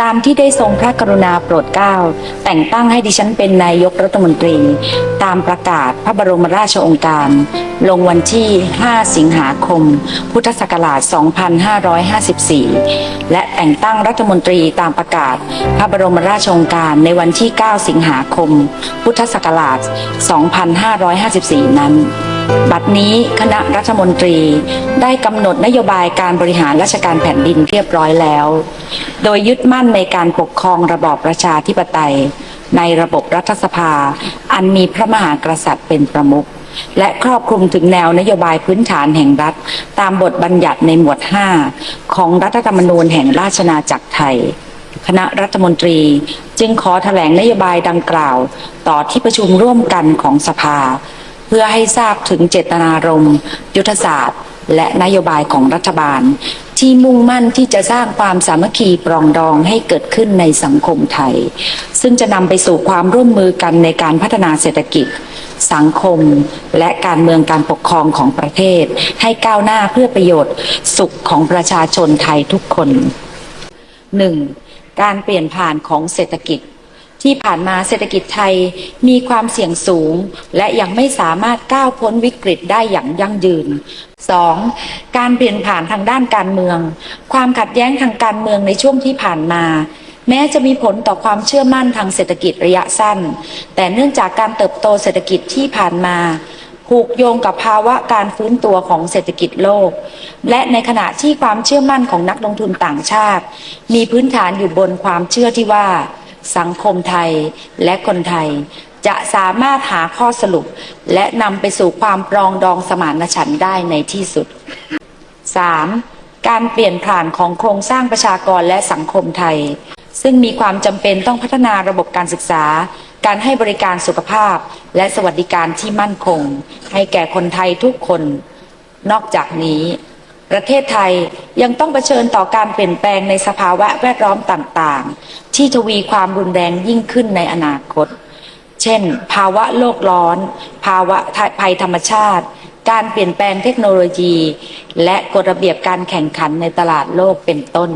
ตามที่ได้ทรงพระกรุณาโปรดเกล้าแต่งตั้งให้ดิฉันเป็นนายกรัฐมนตรี ตามประกาศพระบรมราชโองการ ลงวันที่ 5 สิงหาคม พุทธศักราช 2554 และแต่งตั้งรัฐมนตรีตามประกาศพระบรมราชโองการในวันที่ 9 สิงหาคม พุทธศักราช 2554 นั้น บัดนี้คณะรัฐมนตรีได้กำหนดนโยบายการบริหารราชการแผ่นดินเรียบร้อยแล้ว โดยยึดมั่นในการปกครองระบอบประชาธิปไตย ในระบบรัฐสภา อันมีพระมหากษัตริย์เป็นประมุขและครอบคลุมถึงแนวนโยบายพื้นฐานแห่งรัฐ ตามบทบัญญัติในหมวด 5 ของรัฐธรรมนูญแห่งราชอาณาจักรไทย คณะรัฐมนตรีจึงขอแถลงนโยบายดังกล่าว ต่อที่ประชุมร่วมกันของสภา เพื่อให้ทราบถึงเจตนารมณ์ยุทธศาสตร์ และนโยบายของรัฐบาล ที่มุ่งมั่นที่จะสร้างความสามัคคีปรองดองให้เกิดขึ้นในสังคมไทย ซึ่งจะนำไปสู่ความร่วมมือกันในการพัฒนาเศรษฐกิจ สังคม และการเมืองการปกครองของประเทศ ให้ก้าวหน้าเพื่อประโยชน์สุขของประชาชนไทยทุกคนหนึ่งการเปลี่ยนผ่านของเศรษฐกิจ ที่ผ่านมาเศรษฐกิจไทยมีความเสี่ยงสูง และยังไม่สามารถก้าวพ้นวิกฤตได้อย่างยั่งยืน 2. การเปลี่ยนผ่านทางด้านการเมือง ความขัดแย้งทางการเมืองในช่วงที่ผ่านมา แม้จะมีผลต่อความเชื่อมั่นทางเศรษฐกิจระยะสั้น แต่เนื่องจากการเติบโตเศรษฐกิจที่ผ่านมาผูกโยงกับภาวะการฟื้นตัวของเศรษฐกิจโลก และในขณะที่ความเชื่อมั่นของนักลงทุนต่างชาติ มีพื้นฐานอยู่บนความเชื่อที่ว่า สังคมไทยและคนไทย จะสามารถหาข้อสรุป และนำไปสู่ความปรองดองสมานฉันท์ได้ในที่สุด 3. การเปลี่ยนผ่านของโครงสร้างประชากรและสังคมไทย ซึ่งมีความจำเป็นต้องพัฒนาระบบการศึกษา การให้บริการสุขภาพ และสวัสดิการที่มั่นคง ให้แก่คนไทยทุกคน นอกจากนี้ ประเทศไทยยังต้องเผชิญต่อการเปลี่ยนแปลงในสภาวะแวดล้อมต่างๆ ที่ทวีความรุนแรงยิ่งขึ้นในอนาคต เช่น ภาวะโลกร้อน ภาวะภัยธรรมชาติ การเปลี่ยนแปลงเทคโนโลยี และกฎระเบียบการแข่งขันในตลาดโลกเป็นต้น